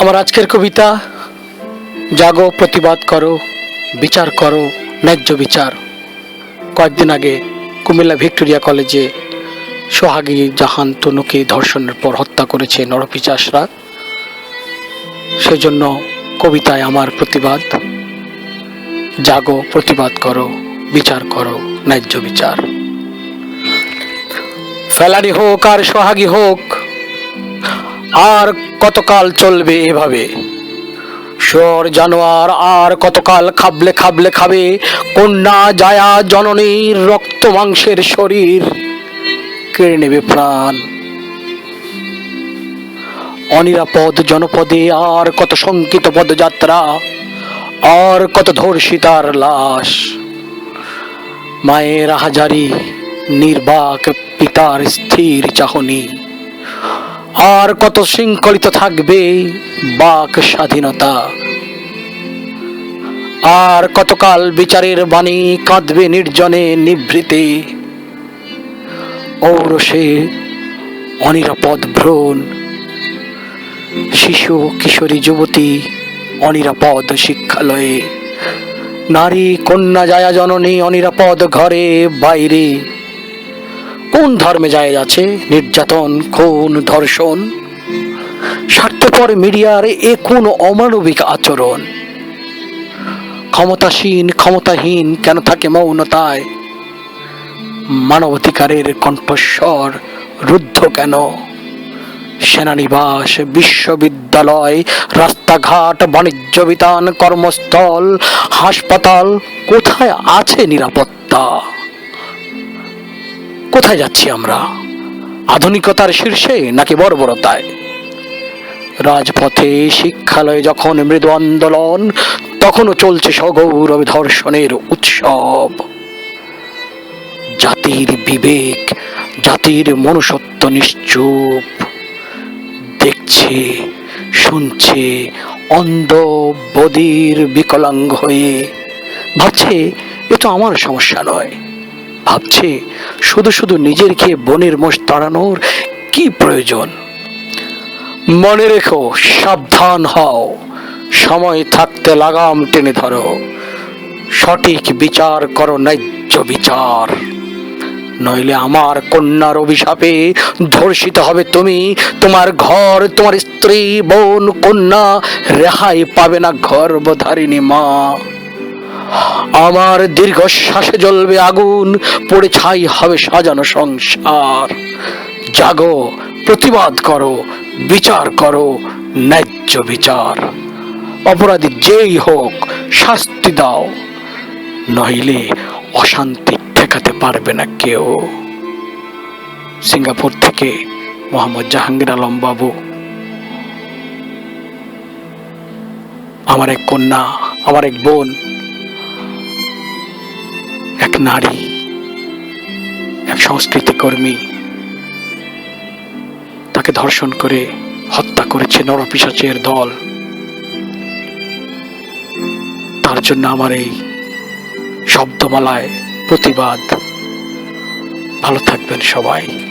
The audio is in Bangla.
আমার আজকের কবিতা, জাগো, প্রতিবাদ করো, বিচার করো, ন্যায্য বিচার। কয়েকদিন আগে কুমিল্লা ভিক্টোরিয়া কলেজে সোহাগী জাহান তনুকে ধর্ষণের পর হত্যা করেছে নরপিচাসরা সেজন্য কবিতায় আমার প্রতিবাদ, জাগো, প্রতিবাদ করো, বিচার করো, ন্যায্য বিচার। ফেলারি হোক আর সোহাগী হোক আর কতকাল চলবে এভাবে? শোর জানোয়ার আর কতকাল খাবলে খাবলে খাবে? কন্যা জায়া জননীর রক্ত মাংসের শরীর কেড়ে নেবে প্রাণ। অনিরাপদ জনপদে আর কত শঙ্কিত পদযাত্রা, আর কত ধর্ষিতার লাশ। মায়ের হাজারি নির্বাক পিতার স্থির চাহনি। আর কত শৃঙ্খলিত থাকবে বাক স্বাধীনতা? আর কতকাল বিচারের বাণী কাঁদবে নির্জনে নিভৃতে? ঔরসে অনিরাপদ ভ্রণ, শিশু কিশোরী যুবতী অনিরাপদ শিক্ষালয়ে। নারী কন্যা জায়া জননী অনিরাপদ ঘরে বাইরে। কোন ধর্মে যায় আছে? নির্যাতন, খুন, ধর্ষণ? স্বার্থপর মিডিয়ার এ কোন অমানবিক আচরণ? ক্ষমতাসীন, ক্ষমতাহীন কেন থাকে মৌনতায়? মানবাধিকারের কণ্ঠস্বর রুদ্ধ কেন? সেনানিবাস, বিশ্ববিদ্যালয়, রাস্তাঘাট, বাণিজ্য বিতান, কর্মস্থল, হাসপাতাল কোথায় আছে নিরাপত্তা? কোথায় যাচ্ছি আমরা? আধুনিকতার শীর্ষে নাকি বর্বরতায়? রাজপথে, শিক্ষালয়ে যখন মৃদু আন্দোলন, তখনও চলছে সগৌরব ধর্ষণের উৎসব। জাতির বিবেক, জাতির মনুষ্যত্ব নিশ্চুপ। দেখছে, শুনছে অন্ধ বদির বিকলাঙ্গ হয়ে। ভাবছে, এ তো আমার সমস্যা নয়। ভাবছে শুধু শুধু নিজের খেয়ে বনের মোষ তাড়ানোর কি প্রয়োজন? মনে রেখো, সাবধান হও। সময় থাকতে লাগাম টেনে ধরো। সঠিক বিচার করো, ন্যায্য বিচার। নইলে আমার কন্যার অভিশাপে ধর্ষিত হবে তুমি। তোমার ঘর, তোমার স্ত্রী, বোন, কন্যা রেহাই পাবে না গর্ভধারিণী মা। আমার দীর্ঘশ্বাসে জ্বলবে আগুন, পড়ে ছাই হবে সাজানো সংসার। জাগো, প্রতিবাদ করো, বিচার করো, ন্যায্য বিচার। অপরাধী যেই হোক, শাস্তি দাও। নইলে অশান্তি ঠেকাতে পারবে না কেউ। সিঙ্গাপুর থেকে মোহাম্মদ জাহাঙ্গীর আলম বাবু। আমার এক কন্যা, আমার এক বোন। নারী, এক সংস্কৃতি কর্মী, তাকে ধর্ষণ করে হত্যা করেছে নরপিসাচের দল। তার জন্য আমার এই শব্দমালায় প্রতিবাদ। ভালো থাকবেন সবাই।